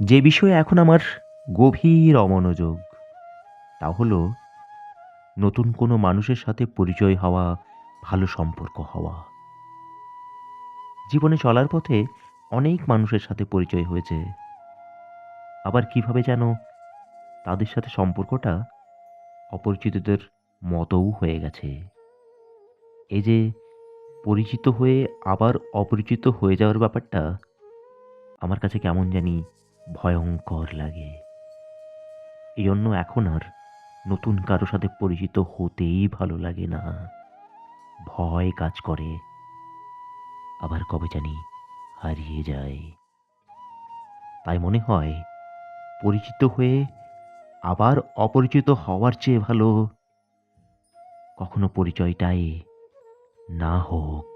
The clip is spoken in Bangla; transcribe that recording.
যে বিষয়ে এখন আমার গভীর অমনোযোগ, তা হলো নতুন কোনো মানুষের সাথে পরিচয় হওয়া, ভালো সম্পর্ক হওয়া। জীবনে চলার পথে অনেক মানুষের সাথে পরিচয় হয়েছে। আবার কীভাবে যেন তাদের সাথে সম্পর্কটা অপরিচিতদের মতও হয়ে গেছে। এই যে পরিচিত হয়ে আবার অপরিচিত হয়ে যাওয়ার ব্যাপারটা, আমার কাছে কেমন জানি ভয়ঙ্কর লাগে। এই জন্য এখন আর নতুন কারও সাথে পরিচিত হতেই ভালো লাগে না। ভয় কাজ করে। আবার কবে জানি হারিয়ে যায়। তাই মনে হয় পরিচিত হয়ে আবার অপরিচিত হওয়ার চেয়ে ভালো কখনো পরিচয়টাই না হোক।